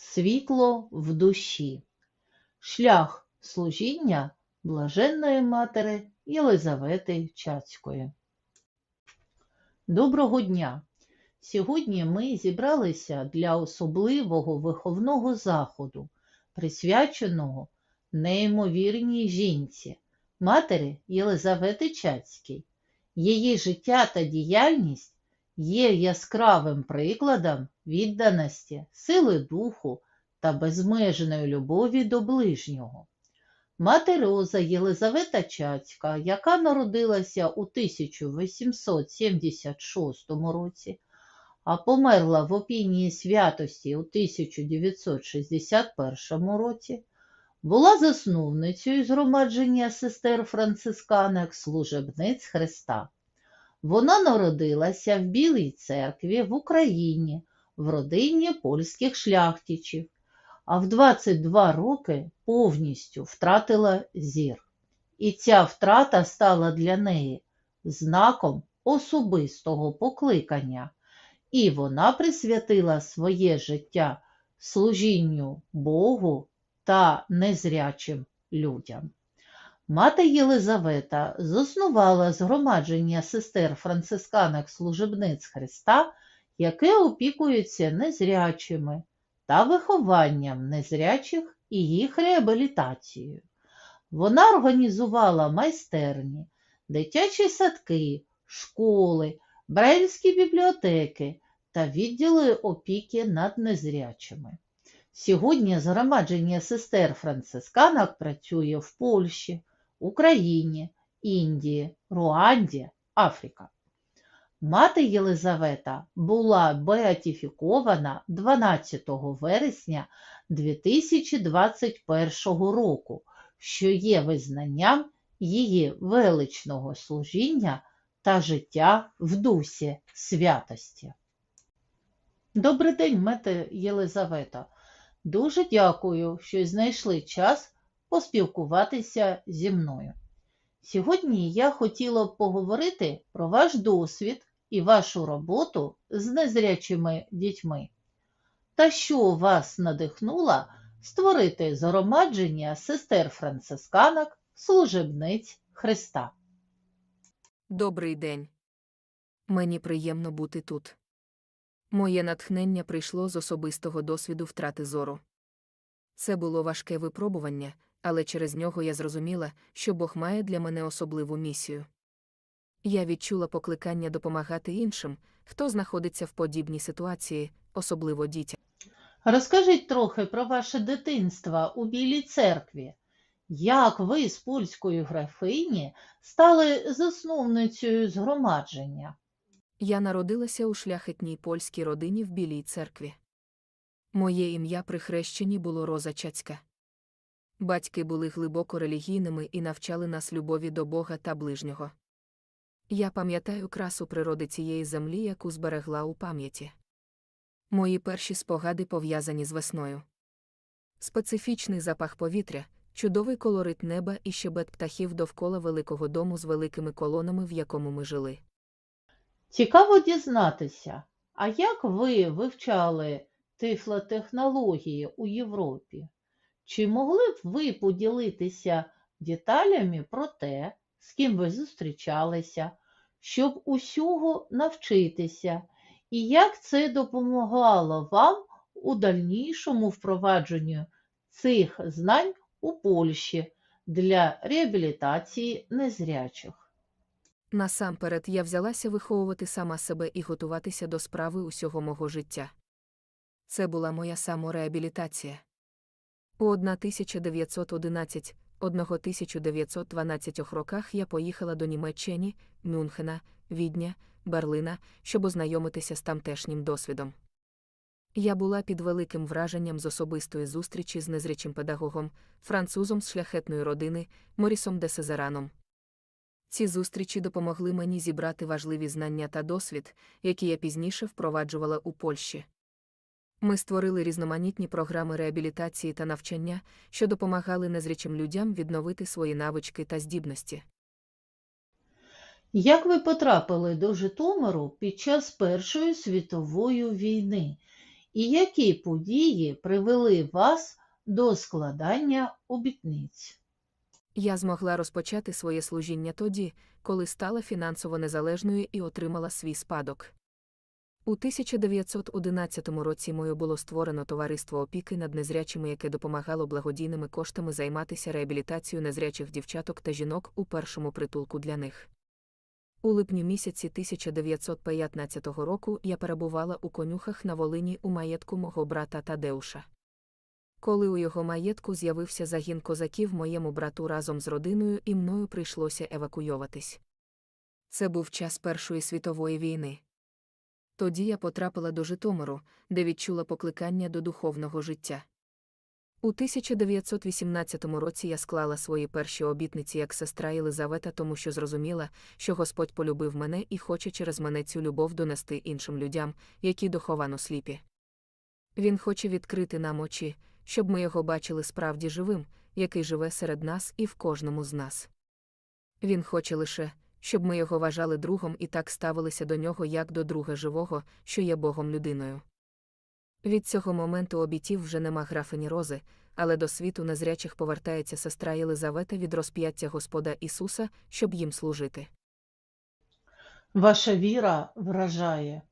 світло в душі. Шлях служіння блаженної матері Єлизавети Чацької. Доброго дня! Сьогодні ми зібралися для особливого виховного заходу, присвяченого неймовірній жінці, матері Єлизавети Чацькій. Її життя та діяльність є яскравим прикладом відданості, сили духу та безмежної любові до ближнього. Мати Роза Єлизавета Чацька, яка народилася у 1876 році, а померла в опінії святості у 1961 році, була засновницею згромадження сестер францисканок служебниць Христа. Вона народилася в Білій церкві в Україні в родині польських шляхтичів, а в 22 роки повністю втратила зір. І ця втрата стала для неї знаком особистого покликання, і вона присвятила своє життя служінню Богу та незрячим людям. Мати Єлизавета заснувала згромадження сестер францисканок служебниць Христа, яке опікується незрячими та вихованням незрячих і їх реабілітацією. Вона організувала майстерні, дитячі садки, школи, брайльські бібліотеки та відділи опіки над незрячими. Сьогодні згромадження сестер францисканок працює в Польщі, Україні, Індії, Руанді, Африка. Мати Єлизавета була беатифікована 12 вересня 2021 року, що є визнанням її величного служіння та життя в дусі святості. Добрий день, мете Єлизавета. Дуже дякую, що знайшли час поспілкуватися зі мною. Сьогодні я хотіла б поговорити про ваш досвід і вашу роботу з незрячими дітьми. Та що вас надихнуло створити згромадження сестер францисканок служебниць Христа? Добрий день. Мені приємно бути тут. Моє натхнення прийшло з особистого досвіду втрати зору. Це було важке випробування, але через нього я зрозуміла, що Бог має для мене особливу місію. Я відчула покликання допомагати іншим, хто знаходиться в подібній ситуації, особливо дітям. Розкажіть трохи про ваше дитинство у Білій церкві. Як ви з польської графині стали засновницею згромадження? Я народилася у шляхетній польській родині в Білій церкві. Моє ім'я при хрещенні було Роза Чацька. Батьки були глибоко релігійними і навчали нас любові до Бога та ближнього. Я пам'ятаю красу природи цієї землі, яку зберегла у пам'яті. Мої перші спогади пов'язані з весною. Специфічний запах повітря, чудовий колорит неба і щебет птахів довкола великого дому з великими колонами, в якому ми жили. Цікаво дізнатися, а як ви вивчали тифлотехнології у Європі? Чи могли б ви поділитися деталями про те, з ким ви зустрічалися, щоб усього навчитися, і як це допомагало вам у дальнішому впровадженню цих знань у Польщі для реабілітації незрячих? Насамперед я взялася виховувати сама себе і готуватися до справи усього мого життя. Це була моя самореабілітація. У 1911 1912 роках я поїхала до Німеччини, Мюнхена, Відня, Берлина, щоб ознайомитися з тамтешнім досвідом. Я була під великим враженням з особистої зустрічі з незрячим педагогом, французом з шляхетної родини, Морісом де Сезараном. Ці зустрічі допомогли мені зібрати важливі знання та досвід, які я пізніше впроваджувала у Польщі. Ми створили різноманітні програми реабілітації та навчання, що допомагали незрячим людям відновити свої навички та здібності. Як ви потрапили до Житомиру під час Першої світової війни? і які події привели вас до складання обітниць? Я змогла розпочати своє служіння тоді, коли стала фінансово незалежною і отримала свій спадок. У 1911 році мною було створено товариство опіки над незрячими, яке допомагало благодійними коштами займатися реабілітацією незрячих дівчаток та жінок у першому притулку для них. У липні місяці 1915 року я перебувала у конюхах на Волині у маєтку мого брата Тадеуша. Коли у його маєтку з'явився загін козаків, моєму брату разом з родиною і мною прийшлося евакуйоватись. Це був час Першої світової війни. Тоді я потрапила до Житомиру, де відчула покликання до духовного життя. У 1918 році я склала свої перші обітниці як сестра Єлизавета, тому що зрозуміла, що Господь полюбив мене і хоче через мене цю любов донести іншим людям, які доховано сліпі. Він хоче відкрити нам очі, щоб ми його бачили справді живим, який живе серед нас і в кожному з нас. Він хоче лише, щоб ми його вважали другом і так ставилися до нього як до друга живого, що є Богом людиною. Від цього моменту обітів вже нема графині Рози, але до світу незрячих повертається сестра Єлизавета від розп'яття Господа Ісуса, щоб їм служити. Ваша віра вражає.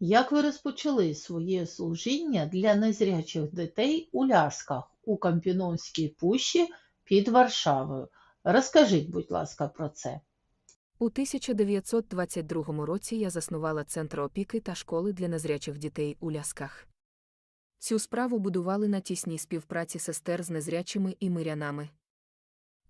Як ви розпочали своє служіння для незрячих дітей у Лясках у Кампіновській пущі під Варшавою? Розкажіть, будь ласка, про це. У 1922 році я заснувала центр опіки та школи для незрячих дітей у Лясках. Цю справу будували на тісній співпраці сестер з незрячими і мирянами.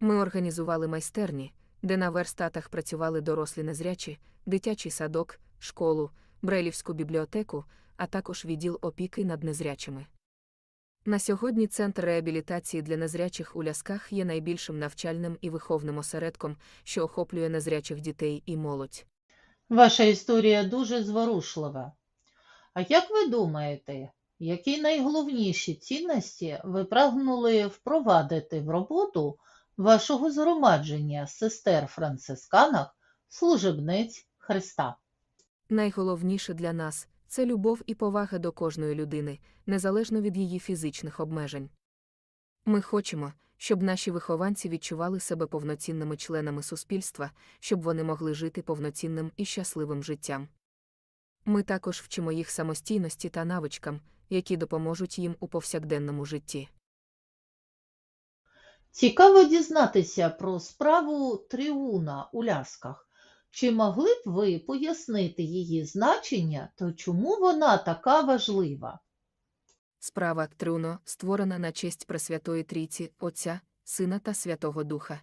Ми організували майстерні, де на верстатах працювали дорослі незрячі, дитячий садок, школу, Брелівську бібліотеку, а також відділ опіки над незрячими. На сьогодні центр реабілітації для незрячих у лясках є найбільшим навчальним і виховним осередком, що охоплює незрячих дітей і молодь. Ваша історія дуже зворушлива. А як ви думаєте, які найголовніші цінності ви прагнули впровадити в роботу вашого згромадження сестер францисканок, служебниць Христа? Найголовніше для нас це любов і повага до кожної людини, незалежно від її фізичних обмежень. Ми хочемо, щоб наші вихованці відчували себе повноцінними членами суспільства, щоб вони могли жити повноцінним і щасливим життям. Ми також вчимо їх самостійності та навичкам, які допоможуть їм у повсякденному житті. Цікаво дізнатися про справу Тріуна у Лясках. Чи могли б ви пояснити її значення та чому вона така важлива? Справа Трюно створена на честь Пресвятої Трійці, Отця, Сина та Святого Духа.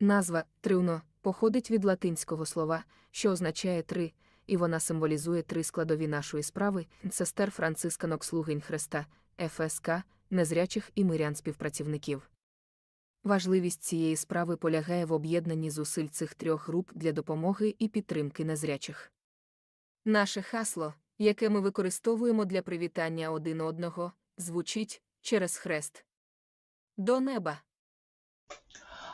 Назва Трюно походить від латинського слова, що означає три, і вона символізує три складові нашої справи сестер францисканок слугинь Христа, ФСК, незрячих і мирян співпрацівників. Важливість цієї справи полягає в об'єднанні зусиль цих трьох груп для допомоги і підтримки незрячих. Наше хасло, яке ми використовуємо для привітання один одного, звучить через хрест. До неба.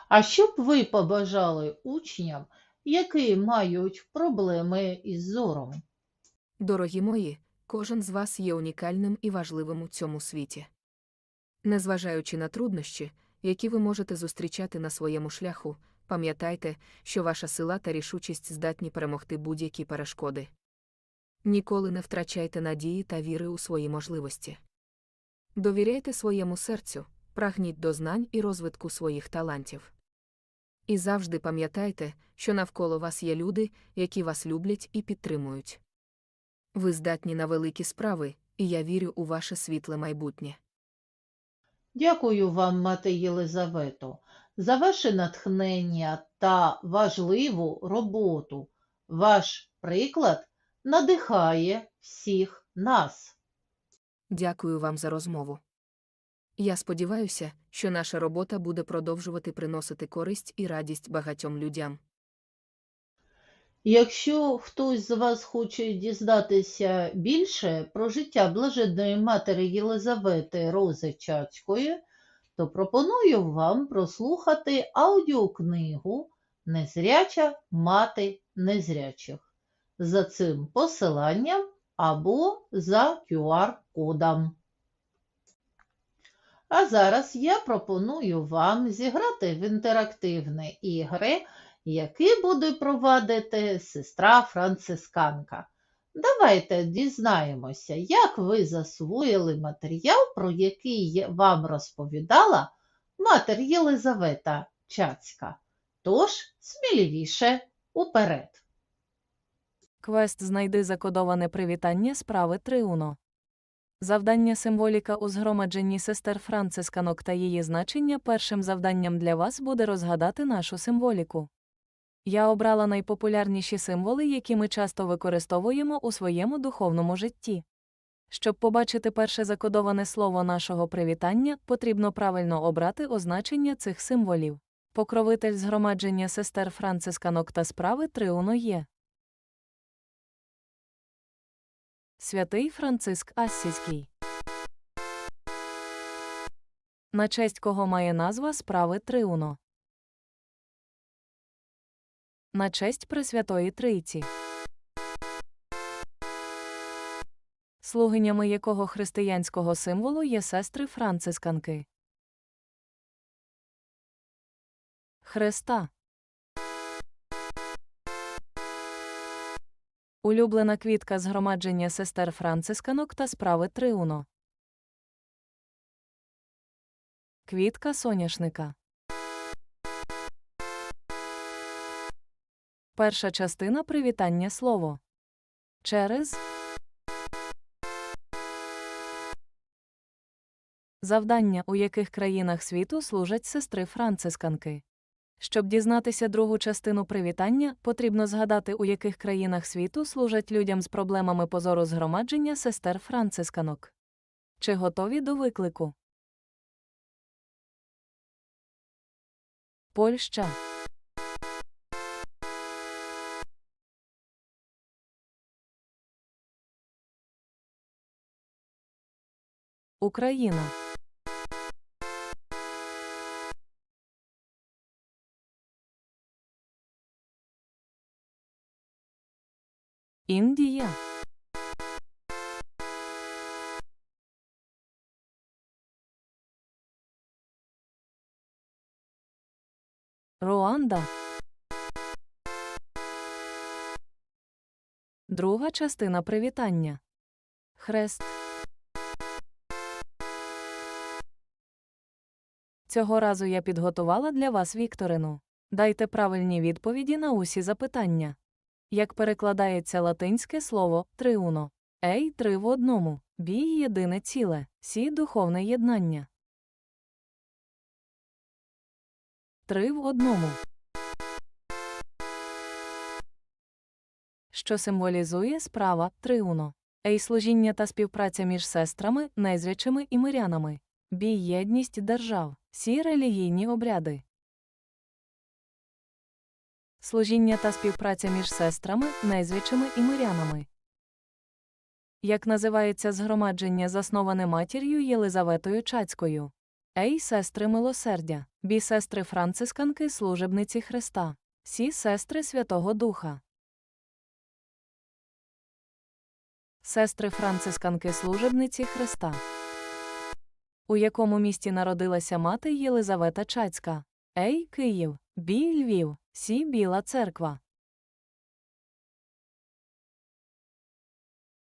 А що б ви побажали учням, які мають проблеми із зором? Дорогі мої, кожен з вас є унікальним і важливим у цьому світі. Незважаючи на труднощі, які ви можете зустрічати на своєму шляху, пам'ятайте, що ваша сила та рішучість здатні перемогти будь-які перешкоди. Ніколи не втрачайте надії та віри у свої можливості. Довіряйте своєму серцю, прагніть до знань і розвитку своїх талантів. І завжди пам'ятайте, що навколо вас є люди, які вас люблять і підтримують. Ви здатні на великі справи, і я вірю у ваше світле майбутнє. Дякую вам, мати Єлизавето, за ваше натхнення та важливу роботу. Ваш приклад надихає всіх нас. Дякую вам за розмову. Я сподіваюся, що наша робота буде продовжувати приносити користь і радість багатьом людям. Якщо хтось з вас хоче дізнатися більше про життя блаженної матері Єлизавети Рози Чацької, то пропоную вам прослухати аудіокнигу Незряча мати незрячих. За цим посиланням або за QR-кодом. А зараз я пропоную вам зіграти в інтерактивні ігри, які буде провадити сестра Францисканка. Давайте дізнаємося, як ви засвоїли матеріал, про який вам розповідала матер Єлизавета Чацька. Тож, сміливіше уперед. Квест знайди закодоване привітання справи Триуно. Завдання символіка у згромадженні сестер Францисканок та її значення першим завданням для вас буде розгадати нашу символіку. Я обрала найпопулярніші символи, які ми часто використовуємо у своєму духовному житті. Щоб побачити перше закодоване слово нашого привітання, потрібно правильно обрати означення цих символів. Покровитель згромадження сестер Францисканок та справи Триуно є. Святий Франциск Ассізький. На честь кого має назва справи Триуно. На честь Пресвятої Трійці. Слугинями якого християнського символу є сестри Францисканки. Хреста. Улюблена квітка згромадження сестер Францисканок та справи Триуно. Квітка соняшника. Перша частина привітання слово. Через Завдання, у яких країнах світу служать сестри Францисканки. Щоб дізнатися другу частину привітання, потрібно згадати, у яких країнах світу служать людям з проблемами позору згромадження сестер Францисканок. Чи готові до виклику? Польща. Україна. Індія. Руанда. Друга частина привітання. Хрест. Цього разу я підготувала для вас Вікторину. Дайте правильні відповіді на усі запитання. Як перекладається латинське слово триуно? Ей три в одному, бій єдине ціле, сі духовне єднання. Три в одному. Що символізує справа триуно? Ей служіння та співпраця між сестрами, незрячими і мирянами. Бій єдність держав, сі релігійні обряди. Служіння та співпраця між сестрами, незрячими і мирянами. Як називається згромадження, засноване матір'ю Єлизаветою Чацькою? Ей, сестри милосердя, бі сестри Францисканки, служебниці Христа, сі сестри Святого Духа. Сестри Францисканки, служебниці Христа. У якому місті народилася мати Єлизавета Чацька? Ей, Київ, Бі Львів, Сі Біла церква.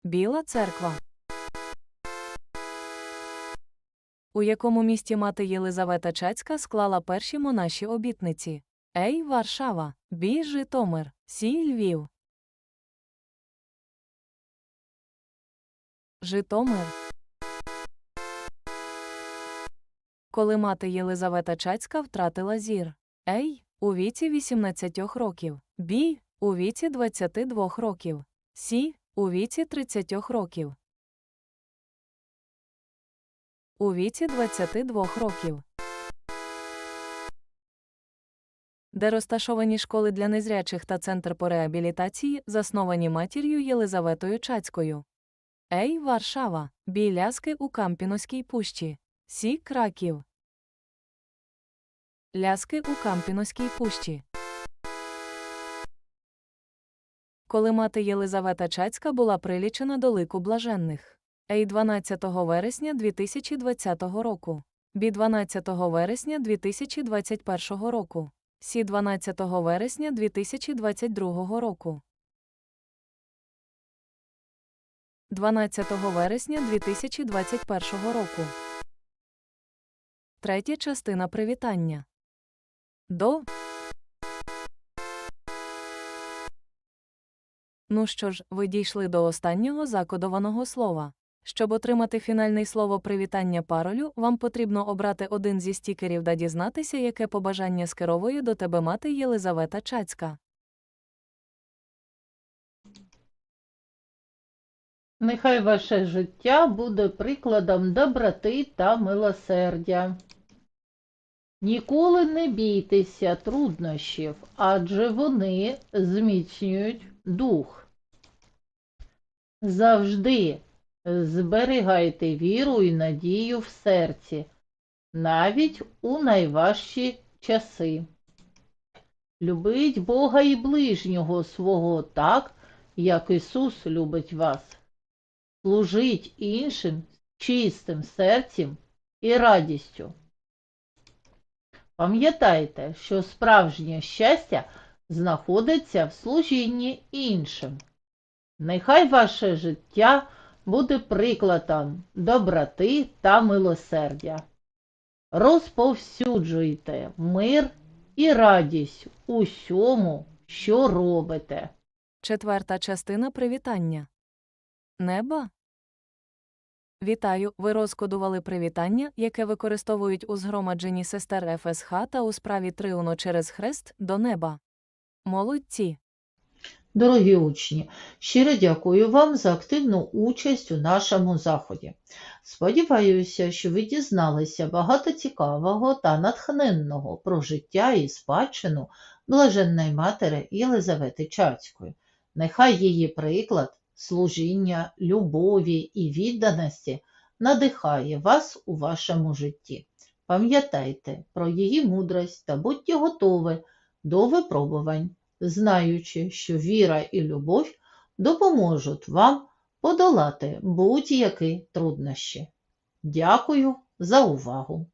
Біла церква. У якому місті мати Єлизавета Чацька склала перші монаші обітниці? Ей, Варшава, Бі Житомир, Сі Львів. Житомир. Коли мати Єлизавета Чацька втратила зір. Ей, у віці 18 років. Бі, у віці 22 років. Сі, у віці 30 років. У віці 22 років. Де розташовані школи для незрячих та центр по реабілітації, засновані матір'ю Єлизаветою Чацькою. Ей, Варшава, Біляски у Кампіноській пущі. Сі Краків. Ляски у Кампіноській пущі. коли мати Єлизавета Чацька була прилічена до лику блаженних. Ей 12 вересня 2020 року. Бі 12 вересня 2021 року. Сі 12 вересня 2022 року. 12 вересня 2021 року. Третя частина привітання. До. Ну що ж, ви дійшли до останнього закодованого слова. Щоб отримати фінальне слово привітання паролю, вам потрібно обрати один зі стікерів та дізнатися, яке побажання скеровує до тебе мати Єлизавета Чацька. Нехай ваше життя буде прикладом доброти та милосердя. Ніколи не бійтеся труднощів, адже вони зміцнюють дух. Завжди зберігайте віру і надію в серці, навіть у найважчі часи. Любіть Бога і ближнього свого так, як Ісус любить вас. Служіть іншим з чистим серцем і радістю. Пам'ятайте, що справжнє щастя знаходиться в служінні іншим. Нехай ваше життя буде прикладом доброти та милосердя. Розповсюджуйте мир і радість усьому, що робите. Четверта частина привітання. Неба. Вітаю, ви розкодували привітання, яке використовують у згромадженні сестер ФСХ та у справі Триуно через хрест до неба. Молодці. Дорогі учні, щиро дякую вам за активну участь у нашому заході. Сподіваюся, що ви дізналися багато цікавого та натхненного про життя і спадщину блаженної матері Єлизавети Чацької. Нехай її приклад служіння, любові і відданості надихає вас у вашому житті. Пам'ятайте про її мудрость та будьте готові до випробувань знаючи, що віра і любов допоможуть вам подолати будь-які труднощі. Дякую за увагу!